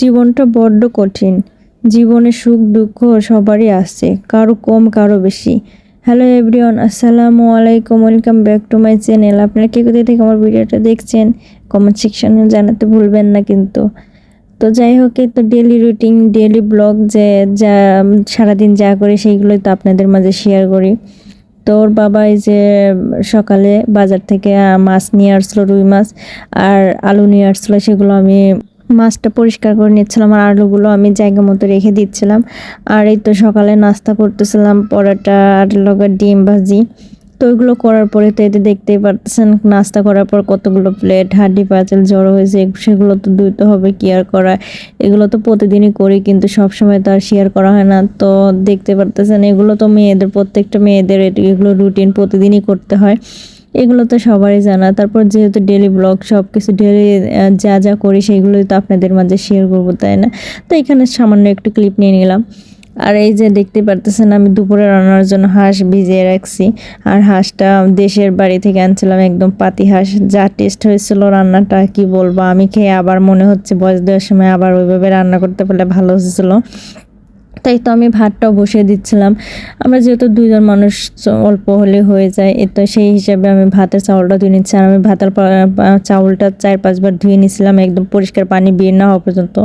জীবনটা বড্ড কঠিন। জীবনে সুখ, দুঃখ সবারই আছে, কারও কম, কারও বেশি। হ্যালো এভরিওয়ান আসসালামু আলাইকুম welcome back to my channel আপনারা কে কোথায় থেকে আমার ভিডিওটা দেখছেন কমেন্ট সেকশনে জানাতে ভুলবেন না কিন্তু। তো যাই হোক তো ডেলি রুটিন ডেলি ব্লগ যে, যা, সারাদিন যা করি সেইগুলোই তো আপনাদের মাঝে শেয়ার করি। তো ওর বাবা এই যে, সকালে বাজার থেকে মাছ নিয়ে আসলো, রুই মাছ আর আলু নিয়ে আসলো, সেগুলো আমি মাছটা পরিষ্কার করে নিচ্ছিলাম আর আলুগুলো আমি জায়গা মতো রেখে দিচ্ছিলাম। আর এই তো সকালে নাস্তা করতেছিলাম, পরোটা আর লগে ডিম ভাজি। তো ওইগুলো করার পরে তো এতে দেখতেই পারতেছেন, নাস্তা করার পর কতগুলো প্লেট হাঁডি, পাঁচেল জড়ো হয়েছে সেগুলো তো ধুইতে হবে, কি আর করা? এগুলো তো প্রতিদিনই করি, কিন্তু সব সময় তো আর শেয়ার করা হয় না। তো দেখতে পারতেছেন, এগুলো তো মেয়েদের, প্রত্যেকটা মেয়েদের এগুলো রুটিন প্রতিদিনই করতে হয়। এগুলো তো সবারই জানা। তারপর যেহেতু ডেলি ব্লগ সব কিছু ডেলি যা যা করি সেগুলোই তো আপনাদের মাঝে শেয়ার করব, তাই না? তো এখানে সামান্য একটু ক্লিপ নিয়ে নিলাম। আর এই যে দেখতে পারতেছেন, আমি দুপুরে রান্নার জন্য হাঁস ভিজিয়ে রাখছি। আর হাঁসটা দেশের বাড়ি থেকে আনছিলাম, একদম পাতি হাঁস। যা টেস্ট হয়েছিল রান্নাটা, কি বলব? আমি খেয়ে আবার মনে হচ্ছে, বয়স দেওয়ার সময় আবার ওইভাবে রান্না করতে পারলে ভালো হয়েছিল। তাই তো আমি ভাতটাও বসিয়ে দিচ্ছিলাম। আমরা যেহেতু দুইজন মানুষ অল্প হলে হয়ে যায়। এ তো সেই হিসাবে আমি ভাতের চাউলটা ধুয়ে নিচ্ছি। আর আমি ভাতের চাউলটা চার পাঁচবার ধুয়ে নিছিলাম, একদম পরিষ্কার পানি বের না হওয়া পর্যন্ত।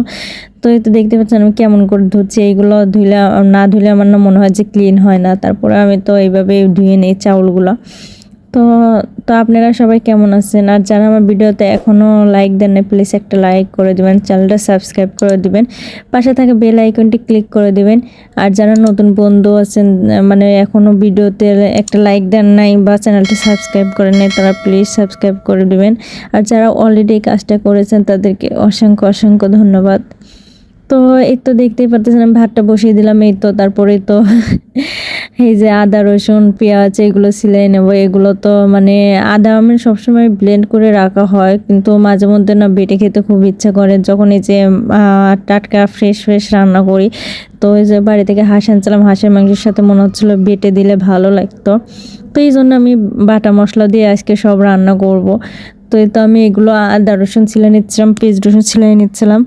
তো এই তো দেখতে পাচ্ছেন আমি কেমন করে ধুচ্ছি। এইগুলো ধুইলে, না ধুলে আমার না মনে হয় যে ক্লিন হয় না। তারপরে আমি তো এইভাবে ধুয়ে নিই চাউলগুলো। তো তো আপনারা সবাই কেমন আছেন? আর যারা আমার ভিডিওতে এখনও লাইক দেন না প্লিজ একটা লাইক করে দিবেন চ্যানেলটা সাবস্ক্রাইব করে দিবেন, পাশে থাকা বেল আইকনটি ক্লিক করে দিবেন। আর যারা নতুন বন্ধু আছেন মানে এখনও ভিডিওতে একটা লাইক দেন নাই বা চ্যানেলটা সাবস্ক্রাইব করেন নাই, তারা প্লিজ সাবস্ক্রাইব করে দিবেন। আর যারা অলরেডি কাজটা করেছেন, তাদেরকে অসংখ্য অসংখ্য ধন্যবাদ। তো এই তো দেখতেই পারতেছেন, আমি ভাতটা বসিয়ে দিলাম, এই তো তারপরে তো এই যে আদা, রসুন, পেঁয়াজ, এগুলো সিলাই নেব। এগুলো তো মানে আদা আমি সবসময় ব্লেন্ড করে রাখা হয়, কিন্তু মাঝে মধ্যে না বেটে খেতে খুব ইচ্ছা করে। যখন এই যে টাটকা ফ্রেশ ফ্রেশ রান্না করি, তো এই যে বাড়ি থেকে হাঁস আনছিলাম, হাঁসের মাংসের সাথে মনে হচ্ছিল বেটে দিলে ভালো লাগতো। তো এই জন্য আমি বাটা মশলা দিয়ে আজকে সব রান্না করব। তো এই তো আমি এগুলো আদা, রসুন ছিলে নিচ্ছিলাম, পেঁয়াজ, রসুন ছিলে নিচ্ছিলাম।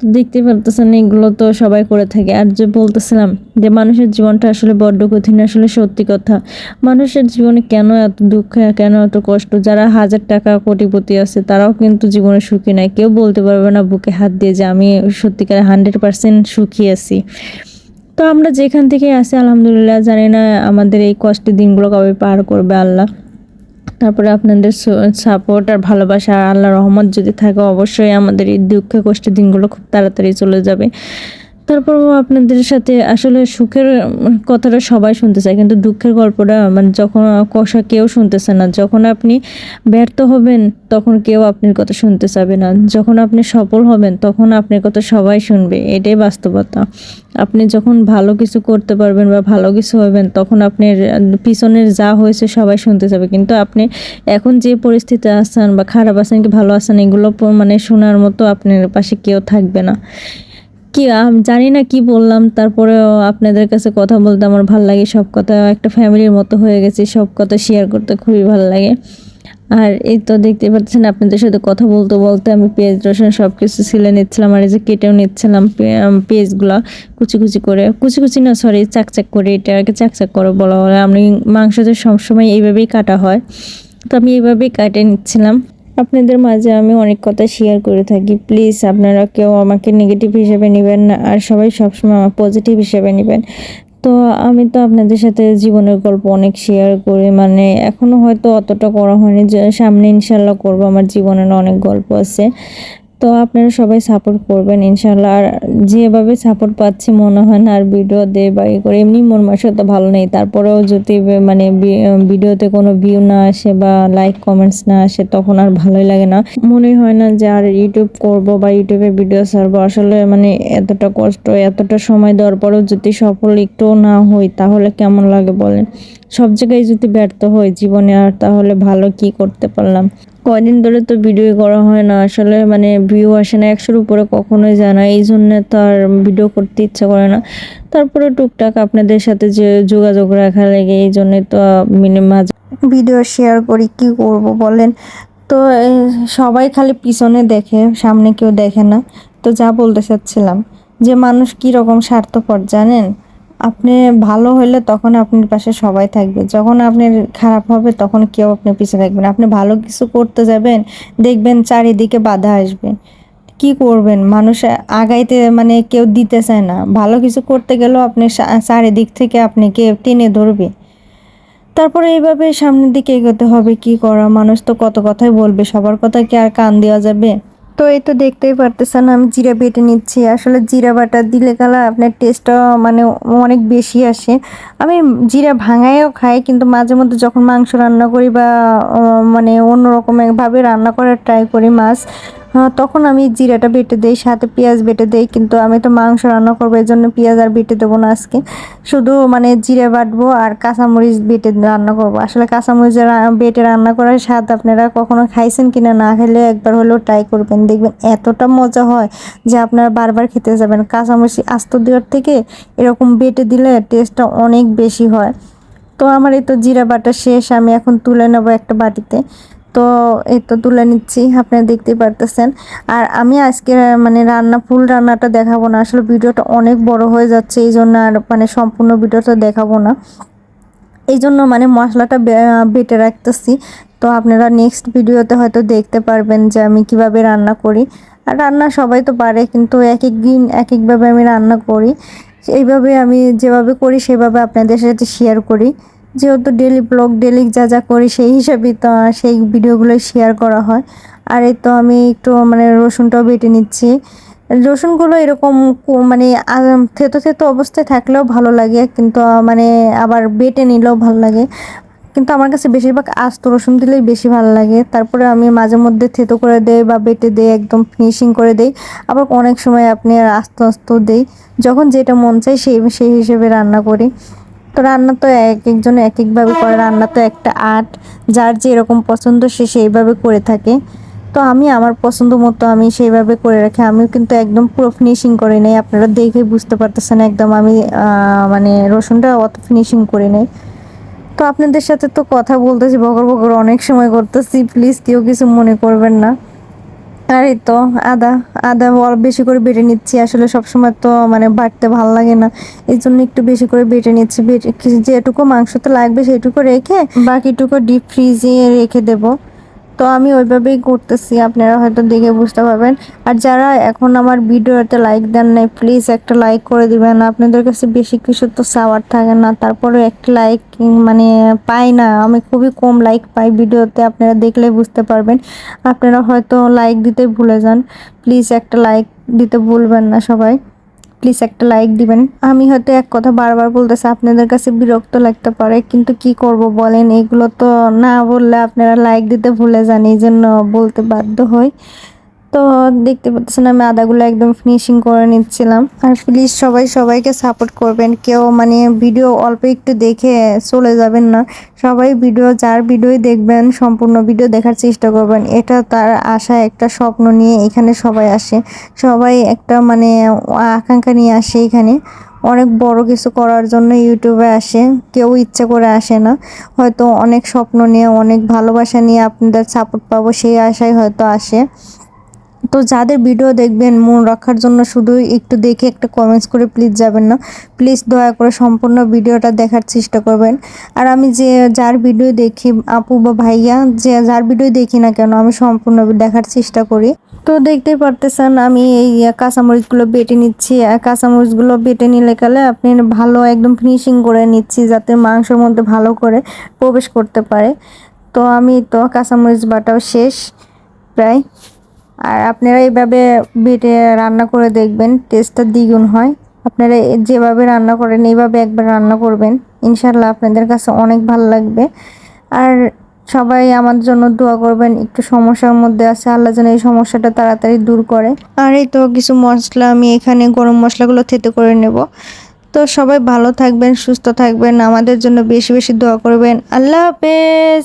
তো দেখতে পারতেছেন এগুলো তো সবাই করে থাকে। আর যে বলতেছিলাম যে মানুষের জীবনটা আসলে বড্ড কঠিন, আসলে সত্যি কথা। মানুষের জীবনে কেন এত দুঃখ, কেন এত কষ্ট? যারা হাজার টাকা কোটিপতি আছে, তারাও কিন্তু জীবনে সুখী নাই। কেউ বলতে পারবে না বুকে হাত দিয়ে যে আমি সত্যিকার হান্ড্রেড পার্সেন্ট সুখী আছি। তো আমরা যেখান থেকে আসি আলহামদুলিল্লাহ, জানি না আমাদের এই কষ্টের দিনগুলো কবে পার করবে আল্লাহ। তারপরে আপনাদের সাপোর্ট আর ভালোবাসা আর আল্লাহ রহমত যদি থাকে, অবশ্যই আমাদের এই দুঃখ কষ্টের দিনগুলো খুব তাড়াতাড়ি চলে যাবে। তারপরও আপনাদের সাথে আসলে সুখের কথাটা সবাই শুনতে চায়, কিন্তু দুঃখের গল্পটা মানে যখন কষা কেউ শুনতেছে না, যখন আপনি ব্যর্থ হবেন তখন কেউ আপনার কথা শুনতে চাবে না, যখন আপনি সফল হবেন তখন আপনার কথা সবাই শুনবে, এটাই বাস্তবতা। আপনি যখন ভালো কিছু করতে পারবেন বা ভালো কিছু হবেন তখন আপনার পিছনের যা হয়েছে সবাই শুনতে চাবে, কিন্তু আপনি এখন যে পরিস্থিতি আছেন বা খারাপ আছেন কি ভালো আছেন, এগুলো মানে শোনার মতো আপনার পাশে কেউ থাকবে না। কি জানি না কি বললাম, তারপরেও আপনাদের কাছে কথা বলতে আমার ভালো লাগে, সব কথা একটা ফ্যামিলির মতো হয়ে গেছে, সব কথা শেয়ার করতে খুবই ভালো লাগে। আর এই তো দেখতে পাচ্ছেন আপনাদের সাথে কথা বলতে বলতে আমি পেঁয়াজ, রসুন সব কিছু ছিলে নিচ্ছিলাম, আর এই যে কেটেও নিচ্ছিলাম পেঁয়াজগুলো কুচি কুচি করে। কুচি কুচি না সরি চাকচাক করে এটাকে চাকচাক করে বলা হয়। আমি মাংস তো সবসময় এইভাবেই কাটা হয়। তো আমি এইভাবেই কাটে নিচ্ছিলাম। আপনাদের মাঝে আমি অনেক কথা শেয়ার করে থাকি। প্লিজ আপনারা কেউ আমাকে নেগেটিভ হিসেবে নেবেন না, আর সবাই সবসময় আমার পজিটিভ হিসেবে নেবেন। তো আমি তো আপনাদের সাথে জীবনের গল্প অনেক শেয়ার করি মানে এখনও হয়তো অতটা করা হয়নি, যে সামনে ইনশাল্লাহ করব, আমার জীবনের অনেক গল্প আছে। তো আপনারা সবাই সাপোর্ট করবেন ইনশাল্লাহ আর যেভাবে সাপোর্ট পাচ্ছি, মনে হয় না আর ভিডিও দে বা করে। এমনি মন মানসিকতা ভালো নেই। তারপরেও যদি মানে ভিডিওতে কোনো ভিউ না আসে বা লাইক কমেন্টস না আসে, তখন আর ভালোই লাগে না। মনে হয় না যে আর ইউটিউব করব বা ইউটিউবে ভিডিও ছাড়বো। আসলে মানে এতটা কষ্ট, এতটা সময় দেওয়ার পরেও যদি সফল একটুও না হই, তাহলে কেমন লাগে বলেন? সব জায়গায় যদি ব্যর্থ হয় জীবনে আর তাহলে ভালো কি করতে পারলাম? কয়দিন ধরে তো ভিডিও করা হয় না। আসলে মানে ভিউ আসে না একশোর উপরে কখনোই যায় না। এই জন্য আর ভিডিও করতে ইচ্ছা করে না। তারপরে টুকটাক আপনাদের সাথে যে যোগাযোগ রাখা লাগে, এই জন্য তো মিনি মাঝে ভিডিও শেয়ার করি। কি করব বলেন? তো সবাই খালি পিছনে দেখে, সামনে কেউ দেখে না। তো যা বলতে চাচ্ছিলাম, যে মানুষ কি রকম স্বার্থপর জানেন? আপনি ভালো হইলে তখন আপনার পাশে সবাই থাকবে। যখন আপনার খারাপ হবে, তখন কেউ আপনার পিছে থাকবে আপনি ভালো কিছু করতে যাবেন, দেখবেন চারিদিকে বাধা আসবে। কি করবেন? মানুষ আগাইতে মানে কেউ দিতে চায় না। ভালো কিছু করতে গেলেও আপনি চারিদিক থেকে আপনাকে টেনে ধরবে। তারপরে এইভাবে সামনের দিকে এগোতে হবে। কি করা? মানুষ তো কত কথাই বলবে, সবার কথা কি আর কান দেওয়া যাবে? তো এই তো দেখতেই পারতেছেন, আমি জিরা বেটে নিচ্ছি। আসলে জিরা বাটা দিলে কালা আপনার টেস্টটা মানে অনেক বেশি আসে। আমি জিরা ভাঙায়ও খাই, কিন্তু মাঝে মধ্যে যখন মাংস রান্না করি বা মানে অন্য রকমভাবে রান্না করার ট্রাই করি মাছ তখন আমি জিরাটা বেটে দেই, সাথে পেঁয়াজ বেটে দেই, কিন্তু আমি তো মাংস রান্না করব এই জন্য পেঁয়াজ আর বেটে দেবো না আজকে। শুধু মানে জিরে বাটবো আর কাঁচামরিচ বেটে রান্না করব। আসলে কাঁচামরিচ বেটে রান্না করার স্বাদ আপনারা কখনো খাইছেন কিনা না খেলে একবার হলেও ট্রাই করবেন। দেখবেন এতটা মজা হয় যে আপনারা বারবার খেতে যাবেন। কাঁচামরিচ আস্ত দেওয়ার থেকে এরকম বেটে দিলে টেস্টটা অনেক বেশি হয়। তো আমার এই তো জিরা বাটা শেষ, আমি এখন তুলে নেব একটা বাটিতে। তো এই তো তুলে নিচ্ছি আপনারা দেখতেই পারতেছেন। আর আমি আজকে মানে রান্না, ফুল রান্নাটা দেখাবো না, আসলে ভিডিওটা অনেক বড় হয়ে যাচ্ছে, এই জন্য আর মানে সম্পূর্ণ ভিডিওটা দেখাবো না। এই জন্য মানে মশলাটা বেটে রাখতেছি। তো আপনারা নেক্সট ভিডিওতে হয়তো দেখতে পারবেন যে আমি কীভাবে রান্না করি। আর রান্না সবাই তো পারে, কিন্তু এক এক দিন, এক একভাবে আমি রান্না করি। এইভাবে আমি যেভাবে করি, সেভাবে আপনাদের সাথে শেয়ার করি। যেহেতু ডেলি ব্লগ ডেলি যা যা করি সেই হিসাবেই তো সেই ভিডিওগুলো শেয়ার করা হয়। আর এই তো আমি একটু মানে রসুনটাও বেটে নিচ্ছি। রসুনগুলো এরকম মানে থেতো থেতো অবস্থায় থাকলেও ভালো লাগে, কিন্তু মানে আবার বেটে নিলেও ভালো লাগে। কিন্তু আমার কাছে বেশিরভাগ আস্ত রসুন দিলেই বেশি ভালো লাগে। তারপরে আমি মাঝে মধ্যে থেতো করে দেই বা বেটে দেই, একদম ফিনিশিং করে দেই। আবার অনেক সময় আপনি আস্ত আস্ত দেই। যখন যেটা মন চাই সেই সেই হিসেবে রান্না করি। তো রান্না তো এক একজন এক একভাবে করে, রান্না তো একটা আর্ট। যার যেরকম পছন্দ সে সেইভাবে করে থাকে। তো আমি আমার পছন্দ মতো আমি সেইভাবে করে রাখি। আমিও কিন্তু একদম পুরো ফিনিশিং করে নেই। আপনারা দেখে বুঝতে পারতেছেন একদম আমি মানে রসুনটা অত ফিনিশিং করে নেই। তো আপনাদের সাথে তো কথা বলতেছি, বকর বকর অনেক সময় করতেছি। প্লিজ কেউ কিছু মনে করবেন না। আর তো, আদা আদা অল্প বেশি করে বেটে নিচ্ছি। আসলে সবসময় তো মানে বাটতে ভালো লাগে না। এই জন্য একটু বেশি করে বেটে নিচ্ছি। বেটে যেটুকু মাংসতে লাগবে সেটুকু রেখে বাকিটুকু ডিপ ফ্রিজে রেখে দেবো। তো আমি ওইভাবেই করতেছি, আপনারা হয়তো দেখে বুঝতে পারবেন। আর যারা এখন আমার ভিডিওতে লাইক দেন নাই প্লিজ একটা লাইক করে দিবেন। আপনাদের কাছে বেশি কিছু তো সাওয়ার থাকে না, তারপরে একটা লাইক মানে পাই না। আমি খুবই কম লাইক পাই ভিডিওতে, আপনারা দেখলে বুঝতে পারবেন। আপনারা হয়তো লাইক দিতে ভুলে যান প্লিজ একটা লাইক দিতে ভুলবেন না সবাই। প্লিজ একটা লাইক দিবেন। আমি হয়তো এক কথা বারবার বলতেছি, আপনাদের কাছে বিরক্ত লাগতে পারে, কিন্তু কি করব বলেন? এগুলো তো না বললে আপনারা লাইক দিতে ভুলে যান এই জন্য বলতে বাধ্য হই। তো দেখতে পাচ্ছেন, আমি আদাগুলো একদম ফিনিশিং করে নিচ্ছিলাম। আর প্লিজ সবাই সবাইকে সাপোর্ট করবেন। কেউ মানে ভিডিও অল্প একটু দেখে চলে যাবেন না। সবাই ভিডিও যার ভিডিওই দেখবেন, সম্পূর্ণ ভিডিও দেখার চেষ্টা করবেন। এটা তার আশা, একটা স্বপ্ন নিয়ে এখানে সবাই আসে। সবাই একটা মানে আকাঙ্ক্ষা নিয়ে আসে এখানে। অনেক বড় কিছু করার জন্য ইউটিউবে আসে। কেউ ইচ্ছা করে আসে না। হয়তো অনেক স্বপ্ন নিয়ে, অনেক ভালোবাসা নিয়ে আপনাদের সাপোর্ট পাবো, সেই আশায় হয়তো আসে। তো যাদের ভিডিও দেখবেন, মন রাখার জন্য শুধু একটু দেখে একটা কমেন্টস করে প্লিজ যাবেন না। প্লিজ দয়া করে সম্পূর্ণ ভিডিওটা দেখার চেষ্টা করবেন। আর আমি যে, যার ভিডিও দেখি, আপু বা ভাইয়া, যে যার ভিডিও দেখি না কেন, আমি সম্পূর্ণ দেখার চেষ্টা করি। তো দেখতেই পারতেছেন, আমি এই কাঁচামরিচগুলো বেটে নিচ্ছি। কাঁচামরিচগুলো বেটে নিলে কালে আপনি ভালো একদম ফিনিশিং করে নিচ্ছি, যাতে মাংসের মধ্যে ভালো করে প্রবেশ করতে পারে। তো আমি তো কাঁচামরিচ বাটাও শেষ, প্রায়। আর আপনারা এইভাবে বেটে রান্না করে দেখবেন টেস্টটা দ্বিগুণ হয়। আপনারা যেভাবে রান্না করেন, এইভাবে একবার রান্না করবেন। ইনশাল্লাহ আপনাদের কাছে অনেক ভালো লাগবে। আর সবাই আমার জন্য দোয়া করবেন, একটু সমস্যার মধ্যে আছে, আল্লাহ যেন এই সমস্যাটা তাড়াতাড়ি দূর করে। আর এই তো কিছু মশলা, আমি এখানে গরম মশলাগুলো থেতে করে নেব। তো সবাই ভালো থাকবেন, সুস্থ থাকবেন, আমাদের জন্য বেশি বেশি দোয়া করবেন। আল্লাহ হাফেজ!